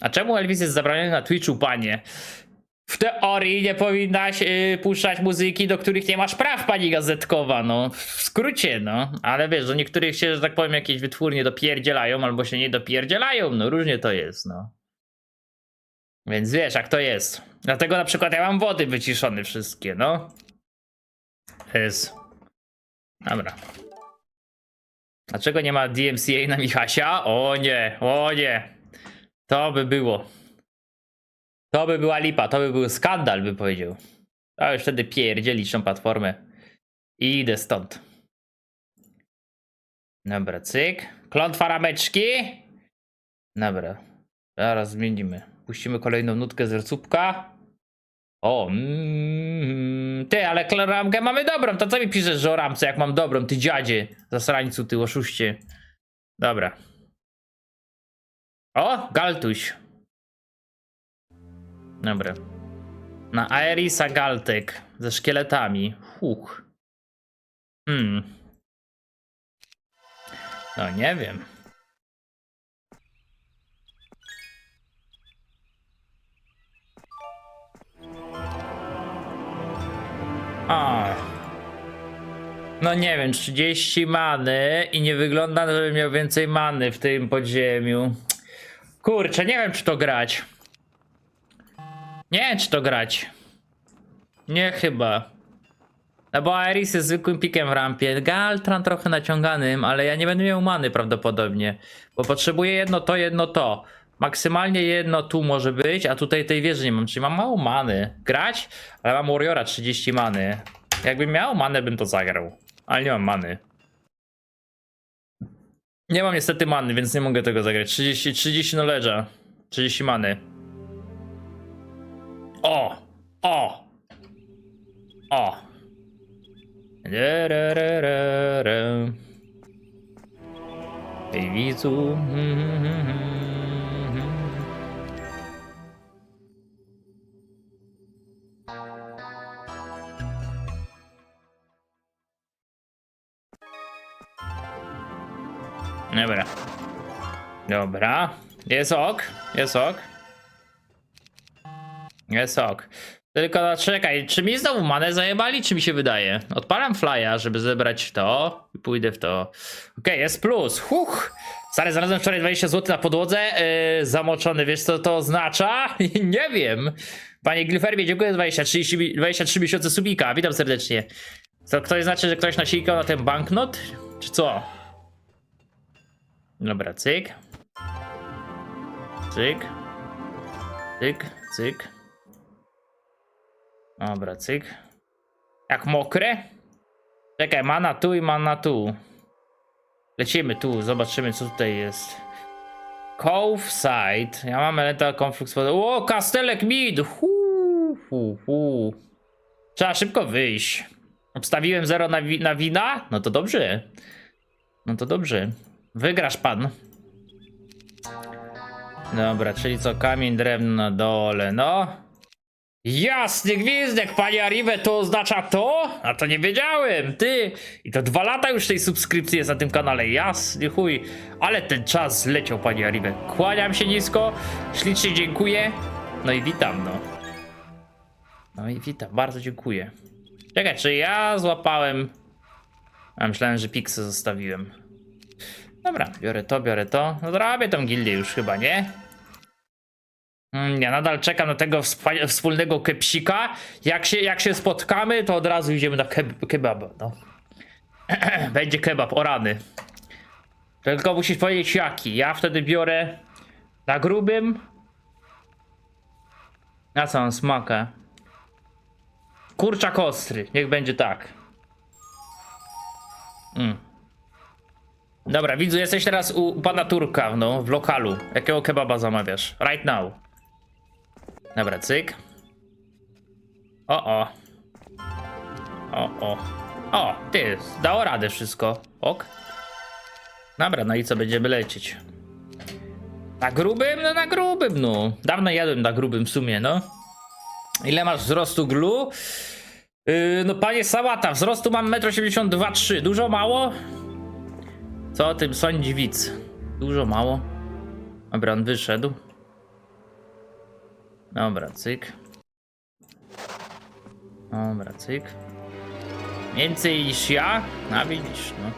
A czemu Elvis jest zabroniony na Twitchu, panie? W teorii nie powinnaś yy, puszczać muzyki, do których nie masz praw, pani gazetkowa, no. W skrócie, no. Ale wiesz, do niektórych się, że tak powiem, jakieś wytwórnie dopierdzielają, albo się nie dopierdzielają, no. Różnie to jest, no. Więc wiesz, jak to jest. Dlatego na przykład ja mam wody wyciszone wszystkie, no. Jest. Dobra. Dlaczego nie ma DMCA na Michasia? O nie, o nie. To by było. To by była lipa, to by był skandal, by powiedział. A już wtedy pierdzielić tą platformę. I idę stąd. Dobra, cyk. Klątwa rameczki. Dobra. Zaraz zmienimy. Puścimy kolejną nutkę z recupka. O, mm, ty, ale ramkę mamy dobrą. To co mi piszesz, że o ramce, jak mam dobrą, ty dziadzie, zasrańcu, ty oszuście. Dobra. O, Galtuś. Dobra. Na Aerisa Galtek ze szkieletami. Huch. Hmm. No nie wiem. A. No nie wiem, 30 many i nie wygląda, żeby miał więcej many w tym podziemiu. Kurczę, nie wiem czy to grać. Nie wiem czy to grać. Nie chyba. No bo Aeris jest zwykłym pikiem w rampie. Galtran trochę naciąganym, ale ja nie będę miał many prawdopodobnie. Bo potrzebuję jedno to, jedno to. Maksymalnie jedno tu może być, a tutaj tej wieży nie mam, czyli mam mało many. Grać? Ale mam Warriora 30 many. Jakbym miał manę, bym to zagrał. Ale nie mam many. Nie mam niestety many, więc nie mogę tego zagrać. 30, 30 knowledge'a. 30 many. O! O! O! Derererere. Ej widzu. Dobra. Dobra. Jest ok. Jest ok. Jest ok. Tylko no, czekaj, czy mi znowu manę zajebali, czy mi się wydaje? Odpalam flya, żeby zebrać to i pójdę w to. Okej, jest plus. Huch! Stary, znalazłem wczoraj 20 zł na podłodze, yy, zamoczony, wiesz co to oznacza? Nie wiem. Panie Gilferbie, dziękuję za 20, 30, 23 miesiące subika, witam serdecznie. To ktoś znaczy, że ktoś nasikał na ten banknot? Czy co? Dobra, cyk. Cyk. Cyk, cyk. Dobra, cyk. Jak mokre? Czekaj, mana tu i mana tu. Lecimy tu, zobaczymy co tutaj jest. Cove Side. Ja mam elemental conflict. O, kastelek mid! Hu, hu, hu. Trzeba szybko wyjść. Obstawiłem zero na, wi na wina? No to dobrze. No to dobrze. Wygrasz pan. Dobra, czyli co? Kamień, drewno na dole, no. Jasny gwizdek, panie Arrive, to oznacza to? A to nie wiedziałem, ty. I to dwa lata już tej subskrypcji jest na tym kanale, jasny chuj. Ale ten czas zleciał, panie Arrive. Kłaniam się nisko, ślicznie dziękuję. No i witam, no. No i witam, bardzo dziękuję. Czekaj, czy ja złapałem... A myślałem, że Pixę zostawiłem. Dobra, biorę to, biorę to. No zrobię tą gildię już chyba, nie? Mm, Ja nadal czekam na tego wspólnego kepsika. Jak się, jak się spotkamy, to od razu idziemy na keb kebaba, no. Będzie kebab, o rany. Tylko musisz powiedzieć jaki. Ja wtedy biorę na grubym. Na mam smakę? Kurczak ostry, niech będzie tak. Mm. Dobra, widzu, jesteś teraz u, u pana Turka, no, w lokalu. Jakiego kebaba zamawiasz? Right now. Dobra, cyk. O, o. O, o. O, ty, dało radę wszystko. Ok. Dobra, no i co, będziemy lecieć. Na grubym? No na grubym, no. Dawno jadłem na grubym w sumie, no. Ile masz wzrostu glu? Yy, no panie Sałata, wzrostu mam 1,82 m. Dużo, mało? Co o tym sądzi widz? Dużo, mało? Dobra, on wyszedł. Dobra, cyk. Dobra, cyk. Więcej niż ja? A widzisz, no.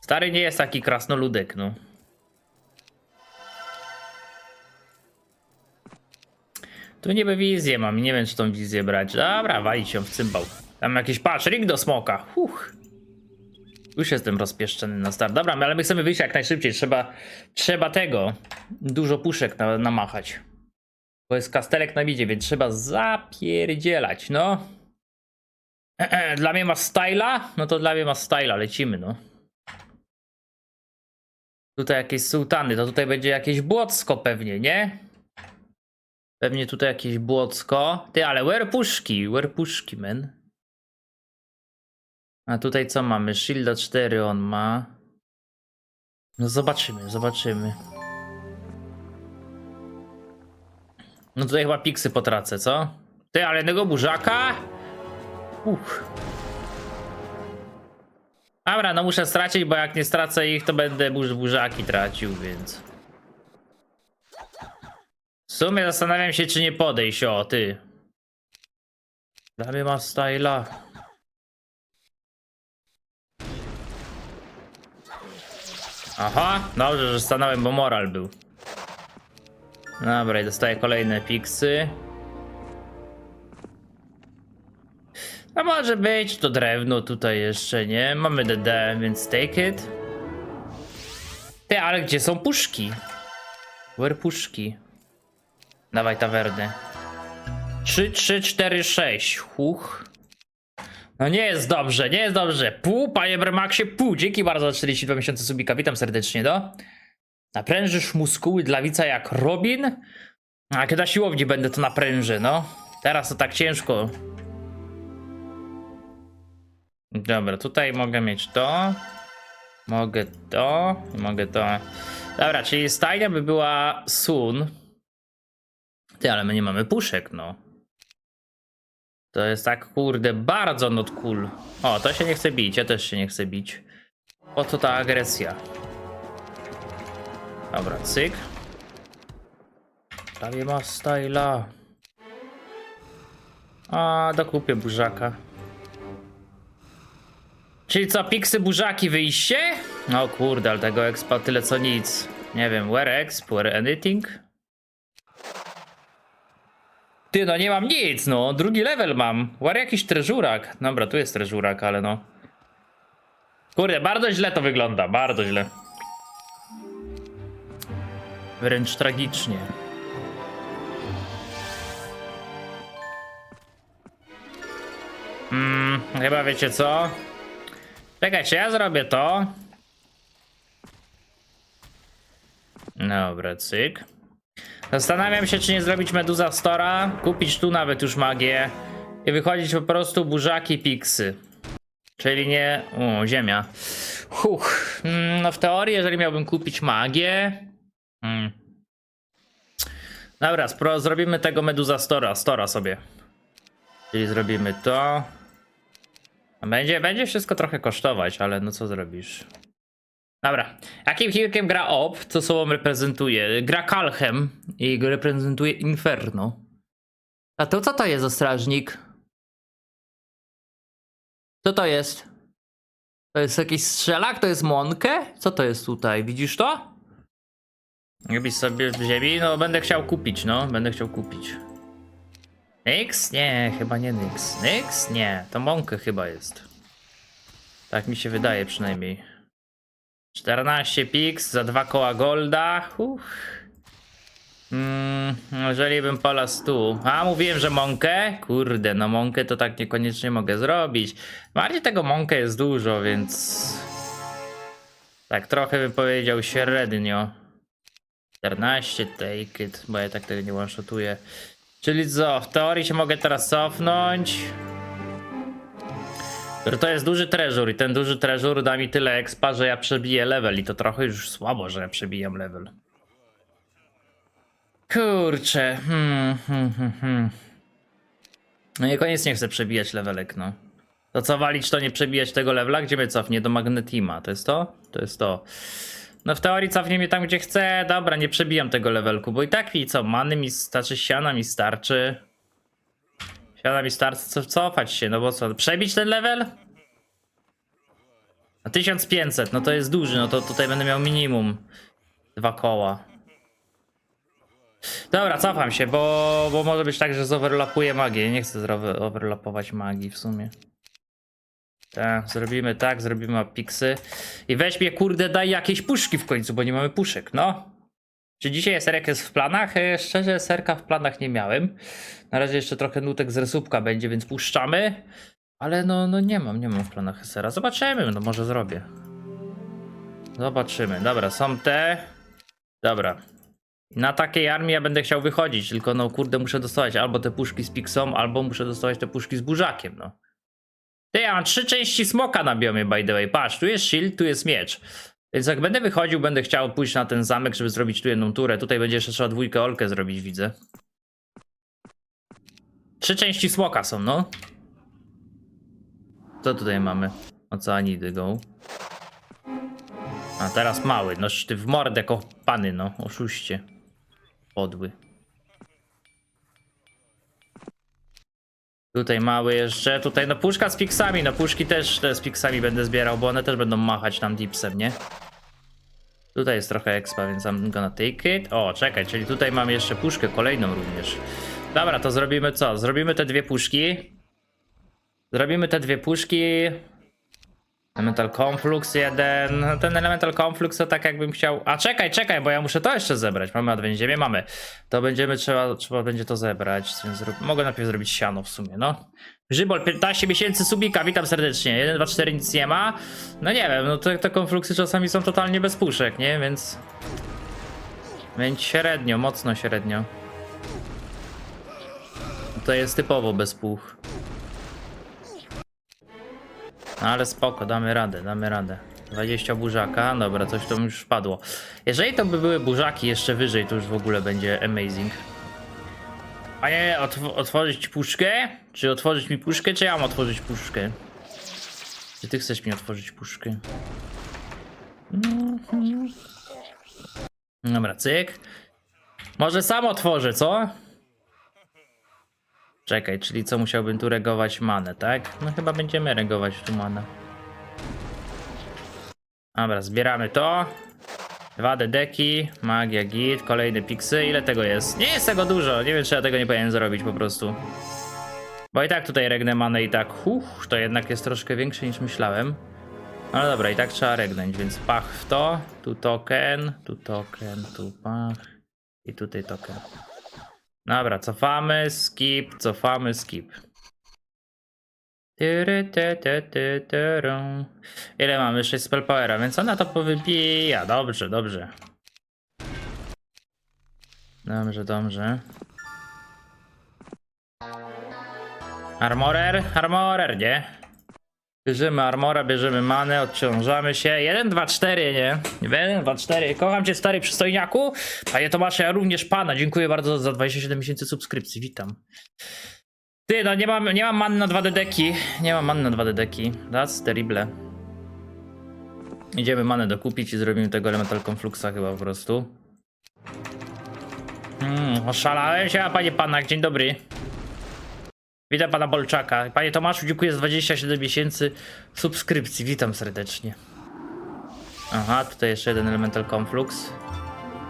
Stary nie jest taki krasnoludek, no. Tu niby wizję mam, nie wiem czy tą wizję brać. Dobra, walić ją w cymbał. Tam jakiś patrz, ring do smoka. Huch. Już jestem rozpieszczony na start. Dobra, ale my chcemy wyjść jak najszybciej. Trzeba, trzeba tego. Dużo puszek na, namachać. Bo jest kastelek na midzie, więc trzeba zapierdzielać, no. Dla mnie ma styla? No to dla mnie ma styla, lecimy, no. Tutaj jakieś sułtany, to tutaj będzie jakieś błocko pewnie, nie? Pewnie tutaj jakieś błocko. Ty, ale where puszki? Where puszki? A tutaj co mamy? Shielda 4 on ma. No zobaczymy, zobaczymy. No tutaj chyba piksy potracę, co? Ty, ale jednego burzaka? Uch. Dobra, no muszę stracić, bo jak nie stracę ich, to będę burz burzaki tracił, więc... W sumie zastanawiam się, czy nie podejść, o, ty. Mnie ma styla. Aha, dobrze, że stanąłem, bo moral był. Dobra, i dostaję kolejne piksy. A może być to drewno tutaj jeszcze, nie? Mamy DD, więc take it. Ty, ale gdzie są puszki? Where puszki? Dawaj tawerny. 3, 3, 4, 6. Huch. No nie jest dobrze, nie jest dobrze. Pół, panie Bremaxie, pół. Dzięki bardzo za 42 miesiące subika. Witam serdecznie, do. Naprężysz muskuły dla wica jak Robin? A kiedy na siłowni będę, to naprężę, no. Teraz to tak ciężko. Dobra, tutaj mogę mieć to. Mogę to. Mogę to. Dobra, czyli stajnia by była Sun. Ty, ale my nie mamy puszek, no. To jest tak, kurde, bardzo not cool. O, to się nie chce bić, ja też się nie chcę bić. Po co ta agresja? Dobra, cyk. Prawie ma styla. A, dokupię burzaka. Czyli co, piksy burzaki wyjście? No kurde, ale tego expa tyle co nic. Nie wiem, where exp, where anything? Ty, no nie mam nic, no. Drugi level mam. Where jakiś treżurak. Dobra, tu jest treżurak, ale no. Kurde, bardzo źle to wygląda, bardzo źle. Wręcz tragicznie. Hmm, chyba wiecie co? Czekajcie, ja zrobię to. Dobra, cyk. Zastanawiam się, czy nie zrobić Meduza Stora, kupić tu nawet już magię i wychodzić po prostu burzaki piksy. Czyli nie... O, ziemia. Huch. Mm, No w teorii, jeżeli miałbym kupić magię... Mm. Dobra, spro- zrobimy tego Meduza Stora, Stora sobie. Czyli zrobimy to. Będzie, będzie wszystko trochę kosztować, ale no co zrobisz? Dobra. Jakim hilkiem gra Op, co sobą reprezentuje? Gra Kalchem i go reprezentuje Inferno. A to co to jest za strażnik? Co to jest? To jest jakiś strzelak? To jest Monkę? Co to jest tutaj? Widzisz to? Jakbyś sobie w ziemi? No będę chciał kupić, no. Będę chciał kupić. Nyx? Nie, chyba nie Nyx. Nyx? Nie, to Monkę chyba jest. Tak mi się wydaje przynajmniej. 14 pix za dwa koła golda. Uff. Mm, jeżeli bym polas tu. A, mówiłem, że mąkę? Kurde, no mąkę to tak niekoniecznie mogę zrobić. Bardziej tego mąkę jest dużo, więc... Tak trochę bym powiedział średnio. 14, take it, bo ja tak tego nie one-shotuję. Czyli co, w teorii się mogę teraz cofnąć. To jest duży treasure i ten duży treasure da mi tyle expa, że ja przebiję level i to trochę już słabo, że ja przebijam level. Kurczę. Hmm, hmm, hmm, hmm. No niekoniecznie chcę przebijać levelek, no. To co walić, to nie przebijać tego levela? Gdzie mnie cofnie? Do Magnetima. To jest to? To jest to. No w teorii cofnie mnie tam, gdzie chcę. Dobra, nie przebijam tego levelku, bo i tak mi co, many mi starczy, siana mi starczy. Siana mi starczy, co, cofać się, no bo co, przebić ten level? A 1500, no to jest duży, no to tutaj będę miał minimum dwa koła. Dobra, cofam się, bo, bo może być tak, że zoverlapuję magię. Nie chcę overlapować magii w sumie. Tak, zrobimy tak, zrobimy piksy. I weź mnie, kurde, daj jakieś puszki w końcu, bo nie mamy puszek, no. Czy dzisiaj serek jest w planach? E, Szczerze, serka w planach nie miałem. Na razie jeszcze trochę nutek z resupka będzie, więc puszczamy. Ale no, no nie mam, nie mam w planach sera. Zobaczymy, no może zrobię. Zobaczymy. Dobra, są te. Dobra. Na takiej armii ja będę chciał wychodzić, tylko no kurde muszę dostawać albo te puszki z Pixą, albo muszę dostawać te puszki z burzakiem, no. Ty, ja mam trzy części smoka na biomie, by the way. Patrz, tu jest shield, tu jest miecz. Więc jak będę wychodził, będę chciał pójść na ten zamek, żeby zrobić tu jedną turę. Tutaj będzie jeszcze trzeba dwójkę olkę zrobić, widzę. Trzy części smoka są, no. Co tutaj mamy? Oceanidy go. A teraz mały, no ty w mordę pany, no, oszuście. Podły. Tutaj mały jeszcze, tutaj no puszka z piksami, no puszki też te z piksami będę zbierał, bo one też będą machać tam dipsem, nie? Tutaj jest trochę expa, więc I'm gonna take it. O, czekaj, czyli tutaj mam jeszcze puszkę kolejną również. Dobra, to zrobimy co? Zrobimy te dwie puszki. Zrobimy te dwie puszki. Elemental Conflux jeden. No, Ten Elemental Conflux to tak jakbym chciał. A czekaj, czekaj, bo ja muszę to jeszcze zebrać. Mamy Ziemię, mamy. To będziemy trzeba, trzeba będzie to zebrać. Zrób... Mogę najpierw zrobić siano w sumie, no. Żybol, 15 miesięcy subika, witam serdecznie. 1, 2, 4 nic nie ma. No nie wiem, no te, te konfluksy czasami są totalnie bez puszek, nie? Więc. Więc średnio, mocno średnio. To jest typowo bez puch. No ale spoko, damy radę, damy radę. 20 burzaka, dobra, coś to mi już padło. Jeżeli to by były burzaki jeszcze wyżej, to już w ogóle będzie amazing. Panie, otw otworzyć puszkę? Czy otworzyć mi puszkę, czy ja mam otworzyć puszkę? Czy ty chcesz mi otworzyć puszkę? Mhm. Dobra, cyk. Może sam otworzę, co? Czekaj, czyli co musiałbym tu regować manę, tak? No chyba będziemy regować tu manę. Dobra, zbieramy to. Dwa dedeki, magia git, kolejne piksy. Ile tego jest? Nie jest tego dużo. Nie wiem, czy ja tego nie powinienem zrobić po prostu. Bo i tak tutaj regnę manę i tak, huch, to jednak jest troszkę większe niż myślałem. Ale dobra, i tak trzeba regnąć, więc pach w to. Tu token, tu token, tu pach. I tutaj token. Dobra, cofamy, skip, cofamy, skip. Ile mamy? 6 spell powera, więc ona to powybija. Dobrze, dobrze. Dobrze, dobrze. Armorer? Armorer, nie? Bierzemy armora, bierzemy manę, odciążamy się. 1, 2, 4, nie? 1, 2, 4. Kocham cię, stary przystojniaku. Panie Tomasze, ja również pana. Dziękuję bardzo za 27 miesięcy subskrypcji. Witam. Ty, no nie mam, nie mam man na 2 dedeki. Nie mam man na 2 dedeki. That's terrible. Idziemy manę dokupić i zrobimy tego Elemental Confluxa chyba po prostu. Hmm, oszalałem się, a panie panak, dzień dobry. Witam pana Bolczaka. Panie Tomaszu, dziękuję za 27 miesięcy subskrypcji. Witam serdecznie. Aha, tutaj jeszcze jeden Elemental Conflux.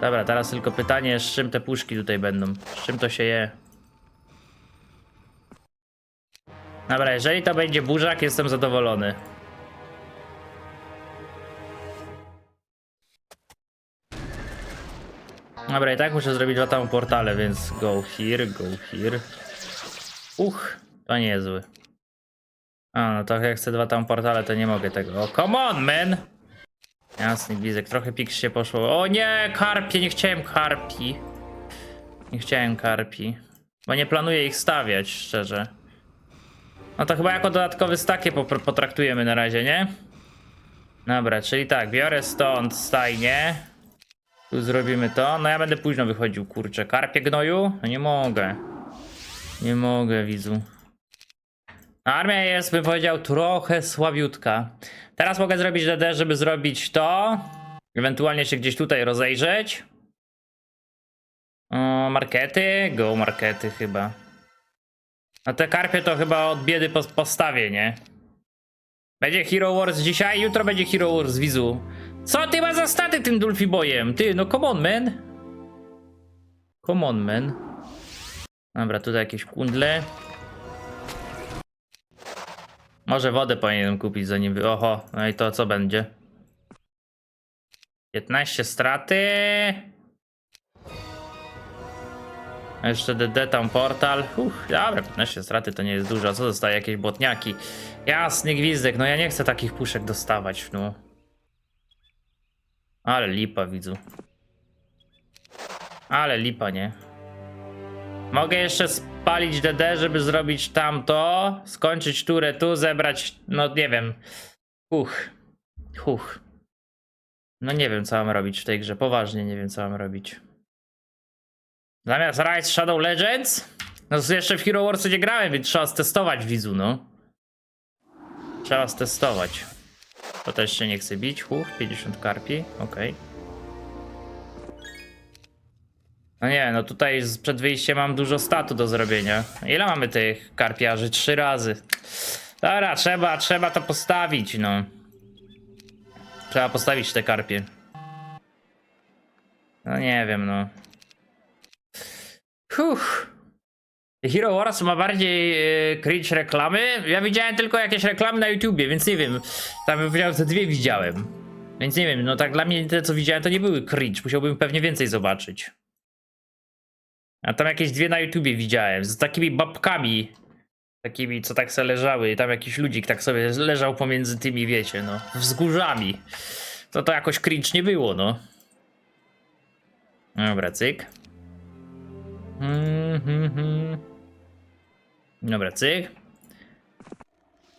Dobra, teraz tylko pytanie, z czym te puszki tutaj będą? Z czym to się je? Dobra, jeżeli to będzie burzak, jestem zadowolony. Dobra, i tak muszę zrobić dwa tam portale, więc go here, go here. Uch, to niezły. A, no to jak chcę dwa tam portale, to nie mogę tego. O, come on, man! Jasny blizek, trochę pix się poszło. O nie, karpie, nie chciałem karpi. Nie chciałem karpi. Bo nie planuję ich stawiać, szczerze. No to chyba jako dodatkowy stakie potraktujemy na razie, nie? Dobra, czyli tak, biorę stąd stajnie. Tu zrobimy to. No ja będę późno wychodził, kurczę. Karpie gnoju? No nie mogę. Nie mogę, widzu. Armia jest, bym powiedział, trochę słabiutka. Teraz mogę zrobić DD, żeby zrobić to. Ewentualnie się gdzieś tutaj rozejrzeć. O, markety? Go markety chyba. A te karpie to chyba od biedy pos- postawię, nie? Będzie Hero Wars dzisiaj, jutro będzie Hero Wars Wizu. Co ty ma za staty tym Dulfi bojem? Ty, no come on, man. Come on, man. Dobra, tutaj jakieś kundle. Może wodę powinienem kupić zanim. Oho, no i to co będzie? 15 straty. Jeszcze DD tam portal. Uff, dobra, 15 straty to nie jest dużo. Co zostaje? Jakieś błotniaki. Jasny gwizdek, no ja nie chcę takich puszek dostawać, no. Ale lipa, widzu. Ale lipa, nie? Mogę jeszcze spalić DD, żeby zrobić tamto, skończyć turę tu, zebrać, no nie wiem. Huch. Huch. No nie wiem, co mam robić w tej grze. Poważnie nie wiem, co mam robić. Zamiast Rise Shadow Legends? No jeszcze w Hero Wars nie grałem, więc trzeba stestować widzu, no. Trzeba stestować. To też się nie chce bić. Huch, 50 karpi, okej. No nie, no tutaj przed wyjściem mam dużo statu do zrobienia. Ile mamy tych karpiarzy? Trzy razy. Dobra, trzeba, trzeba to postawić, no. Trzeba postawić te karpie. No nie wiem, no. Huch. Hero Wars ma bardziej yy, cringe reklamy. Ja widziałem tylko jakieś reklamy na YouTubie, więc nie wiem. Tam widziałem, te dwie widziałem. Więc nie wiem, no tak dla mnie te co widziałem to nie były cringe. Musiałbym pewnie więcej zobaczyć. A tam jakieś dwie na YouTubie widziałem, z takimi babkami. Takimi, co tak sobie leżały. Tam jakiś ludzik tak sobie leżał pomiędzy tymi, wiecie, no, wzgórzami. To to jakoś cringe nie było, no. Dobra, cyk. Mhm, mhm. Dobra, cyk.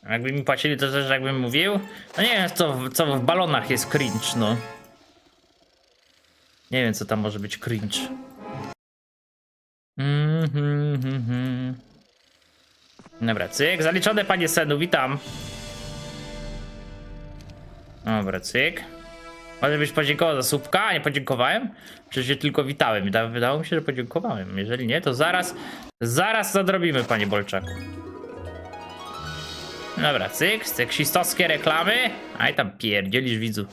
Jakby mi płacili, to też jakbym mówił. No nie wiem, co, co w balonach jest cringe, no. Nie wiem, co tam może być cringe. Mhm, mhm. Dobra, cyk. Zaliczone, panie Senu, witam. Dobra, cyk. Może byś podziękował za słupka, a nie podziękowałem? Czy się tylko witałem? Wyda- Wydało mi się, że podziękowałem. Jeżeli nie, to zaraz, zaraz zadrobimy, panie Bolczaku. Dobra, cyk, seksistowskie reklamy. Aj tam pierdzielisz, widzu.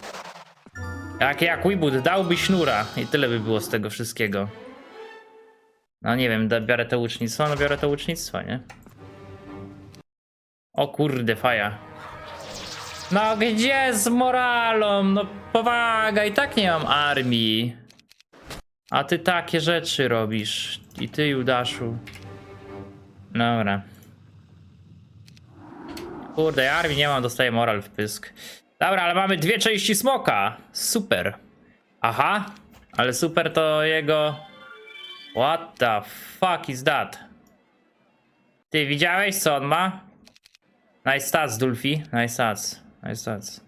Jak jak Wibud dałby sznura i tyle by było z tego wszystkiego. No nie wiem, biorę to łucznictwo, no biorę to łucznictwo, nie? O kurde, faja. No gdzie z moralą? No powaga, i tak nie mam armii. A ty takie rzeczy robisz. I ty, Judaszu. Dobra. Kurde, ja armii nie mam, dostaję moral w pysk. Dobra, ale mamy dwie części smoka. Super. Aha, ale super to jego... What the fuck is that? Ty widziałeś co on ma? Nice stats, Dulfi. Nice stats. Nice stats.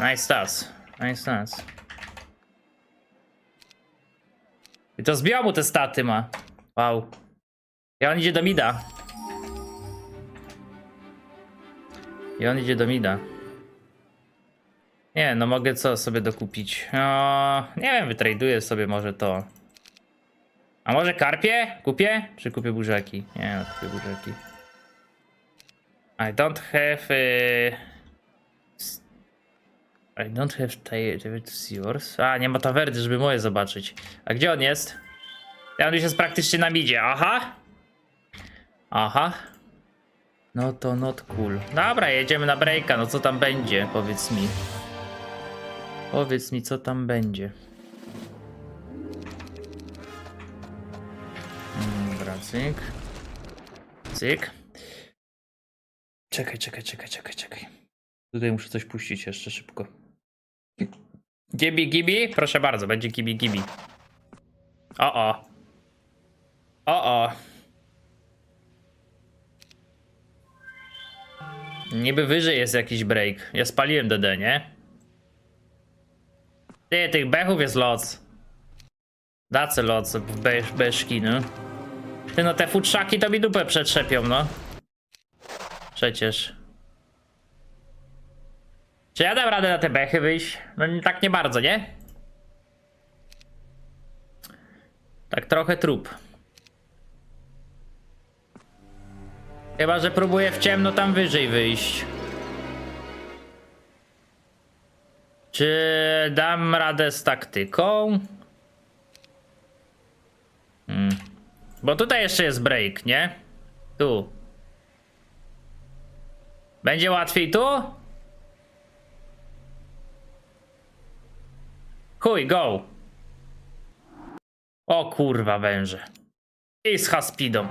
Nice stats. Nice stats. I to z biomu te staty ma. Wow. I on idzie do mida. I on idzie do mida. Nie, no mogę co sobie dokupić? No, nie wiem, wytraduję sobie może to. A może karpie? Kupię? Czy kupię burzaki? Nie, no kupię burzaki. I don't have... y, I don't have see yours. A, nie ma tawerny, żeby moje zobaczyć. A gdzie on jest? Ja on już jest praktycznie na midzie. Aha. Aha. No to not cool. Dobra, jedziemy na breaka. No co tam będzie? Powiedz mi. Powiedz mi, co tam będzie. Mm, Dobra, cyk. Cyk. Czekaj, czekaj, czekaj, czekaj, czekaj. Tutaj muszę coś puścić jeszcze szybko. Gibi, gibi? Proszę bardzo, będzie gibi, gibi. O, o. O, o. Niby wyżej jest jakiś break. Ja spaliłem DD, nie? Ty, tych bechów jest loc. Dacy loc, beż, beszki, no. Ty, no te futrzaki to mi dupę przetrzepią, no. Przecież. Czy ja dam radę na te bechy wyjść? No tak nie bardzo, nie? Tak trochę trup. Chyba, że próbuję w ciemno tam wyżej wyjść. Czy dam radę z taktyką? Hmm. Bo tutaj jeszcze jest break, nie? Tu. Będzie łatwiej tu? Chuj, go. O kurwa węże. I z haspidą.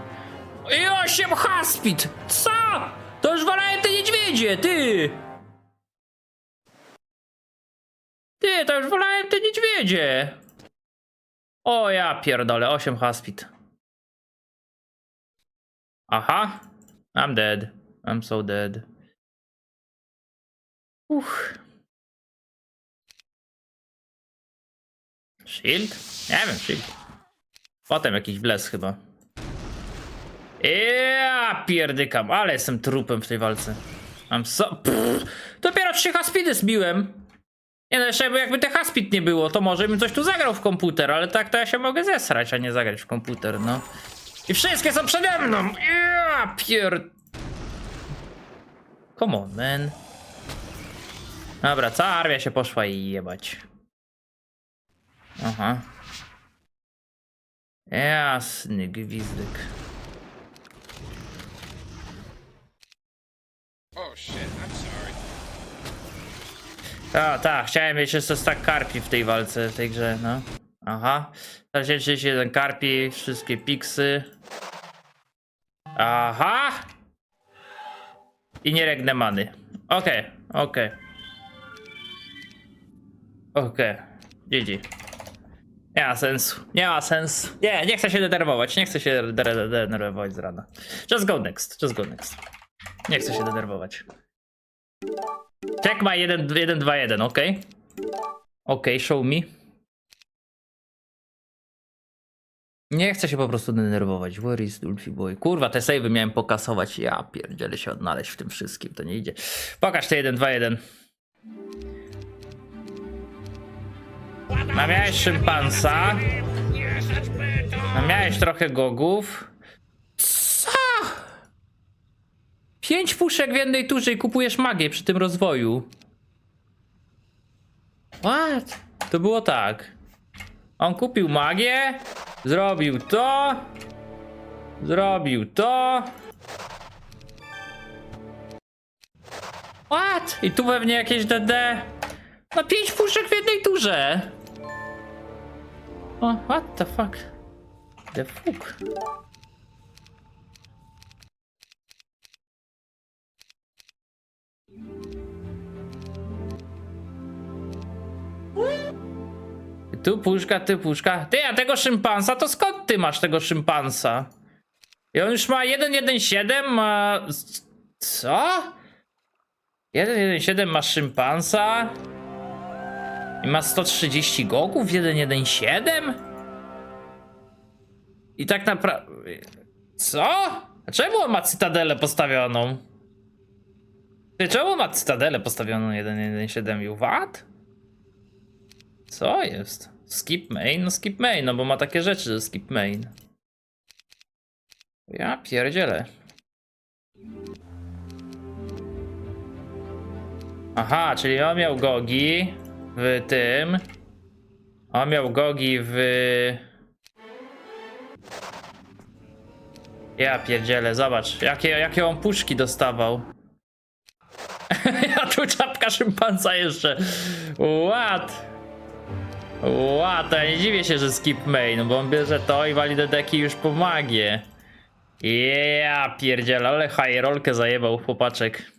I osiem haspid! Co? To już te niedźwiedzie, ty! To już wolałem te niedźwiedzie! O ja pierdolę, 8 haspid. Aha. I'm dead. I'm so dead. Uch. Shield? Nie wiem, shield. Potem jakiś bles chyba. Ja pierdykam, ale jestem trupem w tej walce. Mam so... Pff, dopiero trzy haspidy zbiłem. Nie no, jeszcze jakby te haspid nie było, to może bym coś tu zagrał w komputer, ale tak to ja się mogę zesrać, a nie zagrać w komputer, no. I wszystkie są przede mną! Ja pier... Come on, man. Dobra, cała armia się poszła i jebać. Aha. Jasny gwizdyk. Oh shit. A, tak, chciałem mieć jeszcze stack karpi w tej walce, w tej grze, no. Aha. 31 karpi, wszystkie piksy. Aha! I nie regnę many. Okej, okej. Okej, GG. Nie ma sensu, nie ma sensu. Nie, nie chcę się denerwować, nie chcę się de- de- denerwować z rana. Just go next, just go next. Nie chcę się denerwować. Check ma 1, 1, 2, 1, ok? Ok, show me. Nie chcę się po prostu denerwować. Where is Dulfi Boy? Kurwa, te savey miałem pokasować. Ja pierdzielę się odnaleźć w tym wszystkim, to nie idzie. Pokaż te 1, 2, 1. No miałeś szympansa. No miałeś trochę gogów. Co? Pięć puszek w jednej turze i kupujesz magię przy tym rozwoju. What? To było tak. On kupił magię, zrobił to, zrobił to. What? I tu pewnie jakieś DD. No pięć puszek w jednej turze. O, what the fuck? The fuck? Tu puszka, ty puszka. Ty, a tego szympansa, to skąd ty masz tego szympansa? I on już ma 1.1.7, ma... Co? 1.1.7 ma szympansa? I ma 130 gogów 1.1.7? I tak naprawdę... Co? A czemu on ma cytadelę postawioną? Ty, czemu ma cytadelę postawioną 1.1.7 i what? Co jest? Skip main? No skip main, no bo ma takie rzeczy, że skip main. Ja pierdzielę. Aha, czyli on miał gogi w tym. On miał gogi w... Ja pierdzielę, zobacz, jakie, jakie on puszki dostawał. ja tu czapka szympansa jeszcze. What? Ła, to ja nie dziwię się, że skip main, bo on bierze to i wali do deki już po magię. Ja pierdzielę, ale high rollkę zajebał chłopaczek.